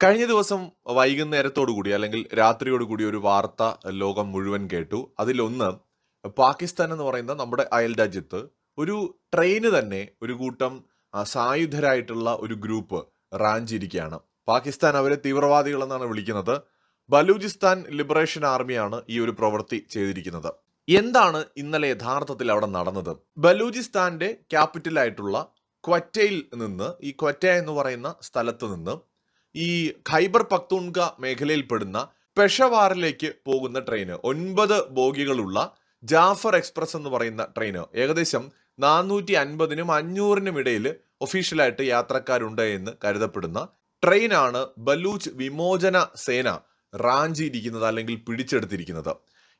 കഴിഞ്ഞ ദിവസം വൈകുന്നേരത്തോടു കൂടി അല്ലെങ്കിൽ രാത്രിയോടുകൂടി ഒരു വാർത്ത ലോകം മുഴുവൻ കേട്ടു. അതിലൊന്ന് പാകിസ്ഥാൻ എന്ന് പറയുന്ന നമ്മുടെ അയൽ രാജ്യത്ത് ഒരു ട്രെയിന് തന്നെ ഒരു കൂട്ടം സായുധരായിട്ടുള്ള ഒരു ഗ്രൂപ്പ് റാഞ്ചിരിക്കുകയാണ്. പാകിസ്ഥാൻ അവരെ തീവ്രവാദികൾ എന്നാണ് വിളിക്കുന്നത്. ബലൂചിസ്ഥാൻ ലിബറേഷൻ ആർമിയാണ് ഈ ഒരു പ്രവൃത്തി ചെയ്തിരിക്കുന്നത്. എന്താണ് ഇന്നലെ യഥാർത്ഥത്തിൽ അവിടെ നടന്നത്? ബലൂചിസ്ഥാന്റെ ക്യാപിറ്റലായിട്ടുള്ള ക്വറ്റയിൽ നിന്ന് ഈ ക്വറ്റ എന്ന് പറയുന്ന സ്ഥലത്ത് നിന്ന് ഈ ഖൈബർ പക്തൂൺക മേഖലയിൽപ്പെടുന്ന പെഷവാറിലേക്ക് പോകുന്ന ട്രെയിന്. ഒൻപത് ബോഗികളുള്ള ജാഫർ എക്സ്പ്രസ് എന്ന് പറയുന്ന ട്രെയിന്. ഏകദേശം നാനൂറ്റി അൻപതിനും അഞ്ഞൂറിനും ഇടയിൽ ഒഫീഷ്യലായിട്ട് യാത്രക്കാരുണ്ട് എന്ന് കരുതപ്പെടുന്ന ട്രെയിനാണ് ബലൂച്ച് വിമോചന സേന റാഞ്ചിയിരിക്കുന്നത് അല്ലെങ്കിൽ പിടിച്ചെടുത്തിരിക്കുന്നത്.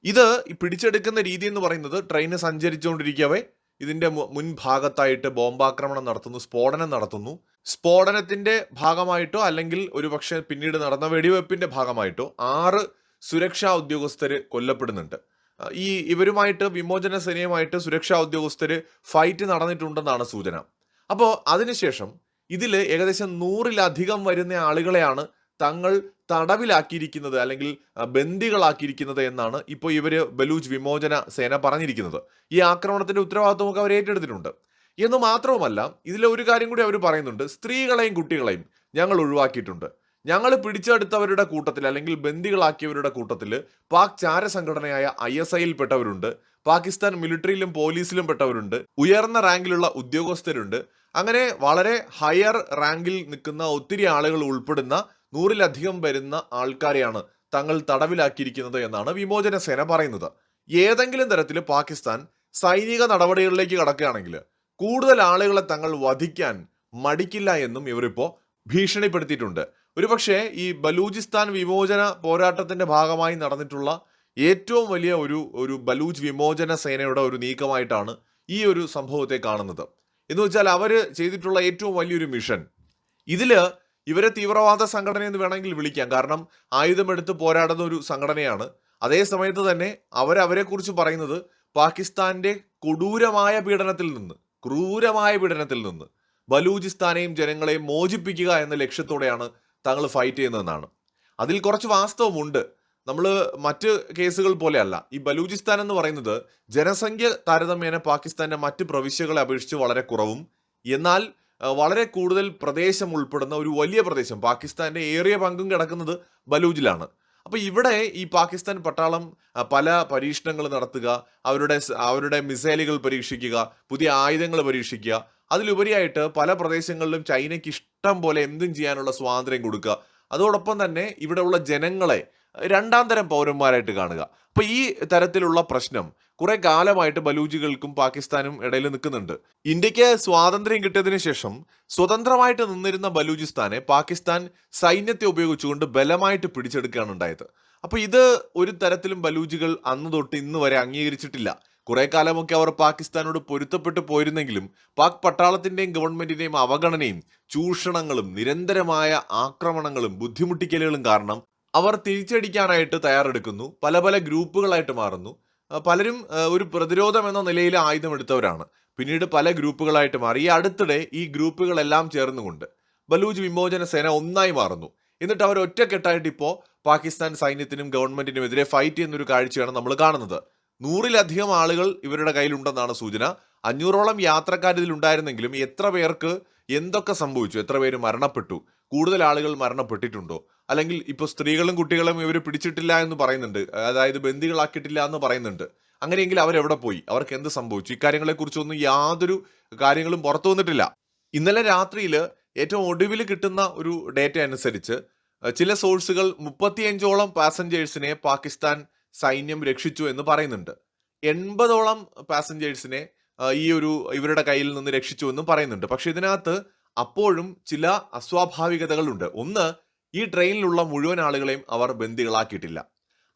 ഇത് പിടിച്ചെടുക്കുന്ന രീതി എന്ന് പറയുന്നത് ട്രെയിന് സഞ്ചരിച്ചുകൊണ്ടിരിക്കവേ ഇതിന്റെ മുൻഭാഗത്തായിട്ട് ബോംബാക്രമണം നടത്തുന്നു സ്ഫോടനം നടത്തുന്നു. സ്ഫോടനത്തിന്റെ ഭാഗമായിട്ടോ അല്ലെങ്കിൽ ഒരുപക്ഷെ പിന്നീട് നടന്ന വെടിവെപ്പിന്റെ ഭാഗമായിട്ടോ ആറ് സുരക്ഷാ ഉദ്യോഗസ്ഥർ കൊല്ലപ്പെടുന്നുണ്ട്. ഈ ഇവരുമായിട്ട് വിമോചന സേനയുമായിട്ട് സുരക്ഷാ ഉദ്യോഗസ്ഥർ ഫൈറ്റ് നടന്നിട്ടുണ്ടെന്നാണ് സൂചന. അപ്പോൾ അതിനുശേഷം ഇതിൽ ഏകദേശം നൂറിലധികം വരുന്ന ആളുകളെയാണ് തങ്ങൾ തടവിലാക്കിയിരിക്കുന്നത് അല്ലെങ്കിൽ ബന്ദികളാക്കിയിരിക്കുന്നത് എന്നാണ് ഇപ്പോൾ ഇവർ ബലൂച്ച് വിമോചന സേന പറഞ്ഞിരിക്കുന്നത്. ഈ ആക്രമണത്തിന്റെ ഉത്തരവാദിത്വമൊക്കെ അവർ ഏറ്റെടുത്തിട്ടുണ്ട്. എന്ന് മാത്രവുമല്ല ഇതിലെ ഒരു കാര്യം കൂടി അവർ പറയുന്നുണ്ട്. സ്ത്രീകളെയും കുട്ടികളെയും ഞങ്ങൾ ഒഴിവാക്കിയിട്ടുണ്ട്. ഞങ്ങൾ പിടിച്ചെടുത്തവരുടെ കൂട്ടത്തിൽ അല്ലെങ്കിൽ ബന്ദികളാക്കിയവരുടെ കൂട്ടത്തിൽ പാക് ചാര സംഘടനയായ ഐ എസ് ഐയിൽ പെട്ടവരുണ്ട്. പാകിസ്ഥാൻ മിലിറ്ററിയിലും പോലീസിലും പെട്ടവരുണ്ട്. ഉയർന്ന റാങ്കിലുള്ള ഉദ്യോഗസ്ഥരുണ്ട്. അങ്ങനെ വളരെ ഹയർ റാങ്കിൽ നിൽക്കുന്ന ഒത്തിരി ആളുകൾ ഉൾപ്പെടുന്ന നൂറിലധികം വരുന്ന ആൾക്കാരെയാണ് തങ്ങൾ തടവിലാക്കിയിരിക്കുന്നത് എന്നാണ് വിമോചന സേന പറയുന്നത്. ഏതെങ്കിലും തരത്തിൽ പാകിസ്ഥാൻ സൈനിക നടപടികളിലേക്ക് കടക്കുകയാണെങ്കിൽ കൂടുതൽ ആളുകളെ തങ്ങൾ വധിക്കാൻ മടിക്കില്ല എന്നും ഇവരിപ്പോ ഭീഷണിപ്പെടുത്തിയിട്ടുണ്ട്. ഒരുപക്ഷെ ഈ ബലൂചിസ്ഥാൻ വിമോചന പോരാട്ടത്തിന്റെ ഭാഗമായി നടന്നിട്ടുള്ള ഏറ്റവും വലിയ ഒരു ഒരു ബലൂജ് വിമോചന സേനയുടെ ഒരു നീക്കമായിട്ടാണ് ഈ ഒരു സംഭവത്തെ കാണുന്നത്. എന്ന് വെച്ചാൽ അവർ ചെയ്തിട്ടുള്ള ഏറ്റവും വലിയൊരു മിഷൻ. ഇതിൽ ഇവരെ തീവ്രവാദ സംഘടന എന്ന് വേണമെങ്കിൽ വിളിക്കാം. കാരണം ആയുധമെടുത്ത് പോരാടുന്ന ഒരു സംഘടനയാണ്. അതേ സമയത്ത് തന്നെ അവരവരെ കുറിച്ച് പറയുന്നത് പാകിസ്ഥാന്റെ കൊടൂരമായ പീഡനത്തിൽ നിന്ന് ക്രൂരമായ പീഡനത്തിൽ നിന്ന് ബലൂചിസ്ഥാനെയും ജനങ്ങളെയും മോചിപ്പിക്കുക എന്ന ലക്ഷ്യത്തോടെയാണ് തങ്ങൾ ഫൈറ്റ് ചെയ്യുന്നതെന്നാണ്. അതിൽ കുറച്ച് വാസ്തവമുണ്ട്. നമ്മൾ മറ്റ് കേസുകൾ പോലെയല്ല. ഈ ബലൂചിസ്ഥാൻ എന്ന് പറയുന്നത് ജനസംഖ്യ താരതമ്യേന പാകിസ്ഥാന്റെ മറ്റ് പ്രവിശ്യകളെ അപേക്ഷിച്ച് വളരെ കുറവും. എന്നാൽ വളരെ കൂടുതൽ പ്രദേശം ഉൾപ്പെടുന്ന ഒരു വലിയ പ്രദേശം. പാകിസ്ഥാന്റെ ഏറിയ പങ്കും കിടക്കുന്നത് ബലൂജിലാണ് അപ്പോൾ ഇവിടെ ഈ പാകിസ്ഥാൻ പട്ടാളം പല പരീക്ഷണങ്ങൾ നടത്തുക അവരുടെ അവരുടെ മിസൈലുകൾ പരീക്ഷിക്കുക പുതിയ ആയുധങ്ങൾ പരീക്ഷിക്കുക. അതിലുപരിയായിട്ട് പല പ്രദേശങ്ങളിലും ചൈനയ്ക്ക് ഇഷ്ടം പോലെ എന്തും ചെയ്യാനുള്ള സ്വാതന്ത്ര്യം കൊടുക്കുക. അതോടൊപ്പം തന്നെ ഇവിടെയുള്ള ജനങ്ങളെ രണ്ടാം തരം പൗരന്മാരായിട്ട് കാണുക. അപ്പോൾ ഈ തരത്തിലുള്ള പ്രശ്നം കുറെ കാലമായിട്ട് ബലൂജികൾക്കും പാകിസ്ഥാനും ഇടയിൽ നിൽക്കുന്നുണ്ട്. ഇന്ത്യയ്ക്ക് സ്വാതന്ത്ര്യം കിട്ടിയതിന് ശേഷം സ്വതന്ത്രമായിട്ട് നിന്നിരുന്ന ബലൂചിസ്ഥാനെ പാകിസ്ഥാൻ സൈന്യത്തെ ഉപയോഗിച്ചുകൊണ്ട് ബലമായിട്ട് പിടിച്ചെടുക്കുകയാണ് ഉണ്ടായത്. അപ്പൊ ഇത് ഒരു തരത്തിലും ബലൂജികൾ അന്ന് തൊട്ട് ഇന്ന് വരെ അംഗീകരിച്ചിട്ടില്ല. കുറെ കാലമൊക്കെ അവർ പാകിസ്ഥാനോട് പൊരുത്തപ്പെട്ടു പോയിരുന്നെങ്കിലും പാക് പട്ടാളത്തിന്റെയും ഗവൺമെന്റിന്റെയും അവഗണനയും ചൂഷണങ്ങളും നിരന്തരമായ ആക്രമണങ്ങളും ബുദ്ധിമുട്ടിക്കലുകളും കാരണം അവർ തിരിച്ചടിക്കാനായിട്ട് തയ്യാറെടുക്കുന്നു. പല പല ഗ്രൂപ്പുകളായിട്ട് മാറുന്നു. പലരും ഒരു പ്രതിരോധം എന്ന നിലയിൽ ആയുധമെടുത്തവരാണ് പിന്നീട് പല ഗ്രൂപ്പുകളായിട്ട് മാറി. ഈ അടുത്തിടെ ഈ ഗ്രൂപ്പുകളെല്ലാം ചേർന്നുകൊണ്ട് ബലൂജ് വിമോചന സേന ഒന്നായി മാറുന്നു. എന്നിട്ട് അവർ ഒറ്റക്കെട്ടായിട്ട് ഇപ്പോൾ പാകിസ്ഥാൻ സൈന്യത്തിനും ഗവൺമെന്റിനും എതിരെ ഫൈറ്റ് ചെയ്യുന്നൊരു കാഴ്ചയാണ് നമ്മൾ കാണുന്നത്. നൂറിലധികം ആളുകൾ ഇവരുടെ കയ്യിലുണ്ടെന്നാണ് സൂചന. അഞ്ഞൂറോളം യാത്രക്കാർ ഇതിലുണ്ടായിരുന്നെങ്കിലും എത്ര പേർക്ക് എന്തൊക്കെ സംഭവിച്ചു? എത്ര പേര് മരണപ്പെട്ടു? കൂടുതൽ ആളുകൾ മരണപ്പെട്ടിട്ടുണ്ടോ? അല്ലെങ്കിൽ ഇപ്പോൾ സ്ത്രീകളും കുട്ടികളും ഇവർ പിടിച്ചിട്ടില്ല എന്ന് പറയുന്നുണ്ട്. അതായത് ബന്ദികളാക്കിയിട്ടില്ല എന്ന് പറയുന്നുണ്ട്. അങ്ങനെയെങ്കിൽ അവരെവിടെ പോയി? അവർക്ക് എന്ത് സംഭവിച്ചു? ഇക്കാര്യങ്ങളെ കുറിച്ചൊന്നും യാതൊരു കാര്യങ്ങളും പുറത്തു വന്നിട്ടില്ല. ഇന്നലെ രാത്രിയിൽ ഏറ്റവും ഒടുവിൽ കിട്ടുന്ന ഒരു ഡേറ്റ അനുസരിച്ച് ചില സോഴ്സുകൾ മുപ്പത്തിയഞ്ചോളം പാസഞ്ചേഴ്സിനെ പാകിസ്ഥാൻ സൈന്യം രക്ഷിച്ചു എന്ന് പറയുന്നുണ്ട്. എൺപതോളം പാസഞ്ചേഴ്സിനെ ഈ ഒരു ഇവരുടെ കയ്യിൽ നിന്ന് രക്ഷിച്ചു എന്നും പറയുന്നുണ്ട്. പക്ഷെ ഇതിനകത്ത് അപ്പോഴും ചില അസ്വാഭാവികതകളുണ്ട്. ഒന്ന് ഈ ട്രെയിനിലുള്ള മുഴുവൻ ആളുകളെയും അവർ ബന്ദികളാക്കിയിട്ടില്ല.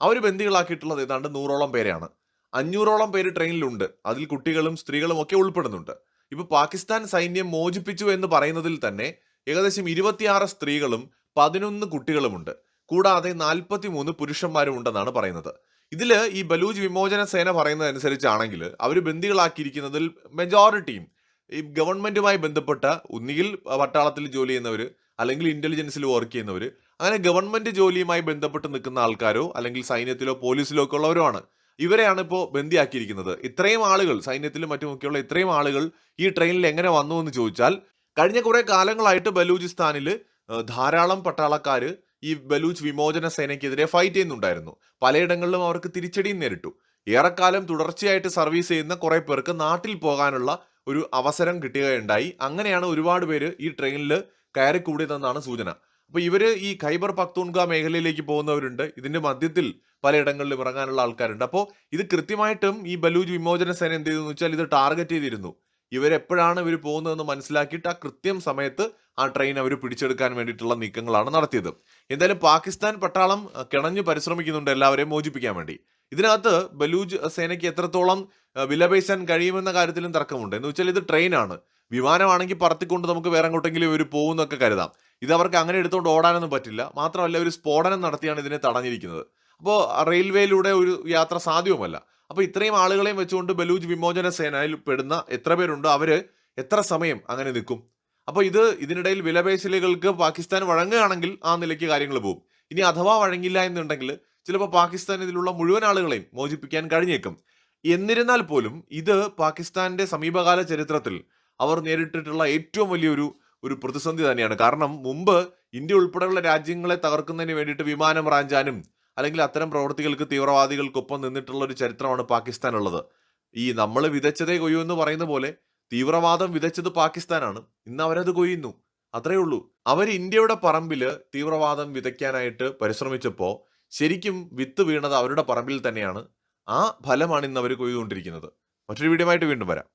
അവർ ബന്ദികളാക്കിയിട്ടുള്ളത് ഏതാണ്ട് നൂറോളം പേരെയാണ്. അഞ്ഞൂറോളം പേര് ട്രെയിനിലുണ്ട്. അതിൽ കുട്ടികളും സ്ത്രീകളും ഒക്കെ ഉൾപ്പെടുന്നുണ്ട്. ഇപ്പൊ പാകിസ്ഥാൻ സൈന്യം മോചിപ്പിച്ചു എന്ന് പറയുന്നതിൽ തന്നെ ഏകദേശം ഇരുപത്തിയാറ് സ്ത്രീകളും പതിനൊന്ന് കുട്ടികളുമുണ്ട്. കൂടാതെ നാൽപ്പത്തി മൂന്ന് പുരുഷന്മാരും ഉണ്ടെന്നാണ് പറയുന്നത്. ഇതിൽ ഈ ബലൂജ് വിമോചന സേന പറയുന്നതനുസരിച്ചാണെങ്കിൽ അവർ ബന്ദികളാക്കിയിരിക്കുന്നതിൽ മെജോറിറ്റിയും ഈ ഗവൺമെന്റുമായി ബന്ധപ്പെട്ട ഒന്നുകിൽ പട്ടാളത്തിൽ ജോലി ചെയ്യുന്നവർ അല്ലെങ്കിൽ ഇന്റലിജൻസിൽ വർക്ക് ചെയ്യുന്നവർ അങ്ങനെ ഗവൺമെന്റ് ജോലിയുമായി ബന്ധപ്പെട്ട് നിൽക്കുന്ന ആൾക്കാരോ അല്ലെങ്കിൽ സൈന്യത്തിലോ പോലീസിലോ ഒക്കെ ഉള്ളവരോ ആണ്. ഇവരെയാണ് ഇപ്പോൾ ബന്ദിയാക്കിയിരിക്കുന്നത്. ഇത്രയും ആളുകൾ സൈന്യത്തിലും മറ്റുമൊക്കെയുള്ള ഇത്രയും ആളുകൾ ഈ ട്രെയിനിൽ എങ്ങനെ വന്നു എന്ന് ചോദിച്ചാൽ കഴിഞ്ഞ കുറെ കാലങ്ങളായിട്ട് ബലൂചിസ്ഥാനിൽ ധാരാളം പട്ടാളക്കാർ ഈ ബലൂച്ച് വിമോചന സേനയ്ക്കെതിരെ ഫൈറ്റ് ചെയ്യുന്നുണ്ടായിരുന്നു. പലയിടങ്ങളിലും അവർക്ക് തിരിച്ചടിയും നേരിട്ടു. ഏറെക്കാലം തുടർച്ചയായിട്ട് സർവീസ് ചെയ്യുന്ന കുറെ പേർക്ക് നാട്ടിൽ പോകാനുള്ള ഒരു അവസരം കിട്ടുകയുണ്ടായി. അങ്ങനെയാണ് ഒരുപാട് പേര് ഈ ട്രെയിനിൽ കയറി കൂടിയതെന്നാണ് സൂചന. അപ്പോൾ ഇവർ ഈ ഖൈബർ പക്തൂൺഗ മേഖലയിലേക്ക് പോകുന്നവരുണ്ട്. ഇതിന്റെ മധ്യത്തിൽ പലയിടങ്ങളിലും ഇറങ്ങാനുള്ള ആൾക്കാരുണ്ട്. അപ്പോൾ ഇത് കൃത്യമായിട്ടും ഈ ബലൂജ് വിമോചന സേന എന്ത് ചെയ്തെന്ന് വെച്ചാൽ ഇത് ടാർഗറ്റ് ചെയ്തിരുന്നു. ഇവരെപ്പോഴാണ് ഇവർ പോകുന്നതെന്ന് മനസ്സിലാക്കിയിട്ട് ആ കൃത്യം സമയത്ത് ആ ട്രെയിൻ അവർ പിടിച്ചെടുക്കാൻ വേണ്ടിയിട്ടുള്ള നീക്കങ്ങളാണ് നടത്തിയത്. എന്തായാലും പാകിസ്ഥാൻ പട്ടാളം കിണഞ്ഞു പരിശ്രമിക്കുന്നുണ്ട് എല്ലാവരെയും മോചിപ്പിക്കാൻ വേണ്ടി. ഇതിനകത്ത് ബലൂജ് സേനയ്ക്ക് എത്രത്തോളം വിലപേശാൻ കഴിയുമെന്ന കാര്യത്തിലും തർക്കമുണ്ട്. എന്ന് വെച്ചാൽ ഇത് ട്രെയിനാണ്. വിമാനമാണെങ്കിൽ പറത്തിക്കൊണ്ട് നമുക്ക് വേറെ എങ്ങോട്ടെങ്കിലും ഇവർ പോകുന്നൊക്കെ കരുതാം. ഇത് അവർക്ക് അങ്ങനെ എടുത്തുകൊണ്ട് ഓടാനൊന്നും പറ്റില്ല. മാത്രമല്ല ഒരു സ്ഫോടനം നടത്തിയാണ് ഇതിനെ തടഞ്ഞിരിക്കുന്നത്. അപ്പോൾ റെയിൽവേയിലൂടെ ഒരു യാത്ര സാധ്യവുമല്ല അപ്പോൾ ഇത്രയും ആളുകളെയും വെച്ചുകൊണ്ട് ബലൂജ് വിമോചന സേനയിൽ പെടുന്ന എത്ര പേരുണ്ടോ? അവർ എത്ര സമയം അങ്ങനെ നിൽക്കും? അപ്പോൾ ഇത് ഇതിനിടയിൽ വിലപേശലുകൾക്ക് പാകിസ്ഥാൻ വഴങ്ങുകയാണെങ്കിൽ ആ നിലയ്ക്ക് കാര്യങ്ങൾ പോകും. ഇനി അഥവാ വഴങ്ങില്ല എന്നുണ്ടെങ്കിൽ ചിലപ്പോൾ പാകിസ്ഥാൻ ഇതിലുള്ള മുഴുവൻ ആളുകളെയും മോചിപ്പിക്കാൻ കഴിഞ്ഞേക്കും. എന്നിരുന്നാൽ പോലും ഇത് പാകിസ്ഥാന്റെ സമീപകാല ചരിത്രത്തിൽ അവർ നേരിട്ടിട്ടുള്ള ഏറ്റവും വലിയൊരു ഒരു പ്രതിസന്ധി തന്നെയാണ്. കാരണം മുമ്പ് ഇന്ത്യ ഉൾപ്പെടെയുള്ള രാജ്യങ്ങളെ തകർക്കുന്നതിന് വേണ്ടിയിട്ട് വിമാനം റാഞ്ചാനും അല്ലെങ്കിൽ അത്തരം പ്രവൃത്തികൾക്ക് തീവ്രവാദികൾക്കൊപ്പം നിന്നിട്ടുള്ള ഒരു ചരിത്രമാണ് പാകിസ്ഥാൻ ഉള്ളത് ഈ നമ്മൾ വിതച്ചതേ കൊയ്യൂ എന്ന് പറയുന്ന പോലെ തീവ്രവാദം വിതച്ചത് പാകിസ്ഥാനാണ്. ഇന്ന് അവരത് കൊയ്യുന്നു. അത്രയേ ഉള്ളൂ. അവർ ഇന്ത്യയുടെ പറമ്പിൽ തീവ്രവാദം വിതയ്ക്കാനായിട്ട് പരിശ്രമിച്ചപ്പോൾ ശരിക്കും വിത്ത് വീണത് അവരുടെ പറമ്പിൽ തന്നെയാണ്. ആ ഫലമാണ് ഇന്ന് അവർ കൊയ്തുകൊണ്ടിരിക്കുന്നത്. മറ്റൊരു വീഡിയോ ആയിട്ട് വീണ്ടും വരാം.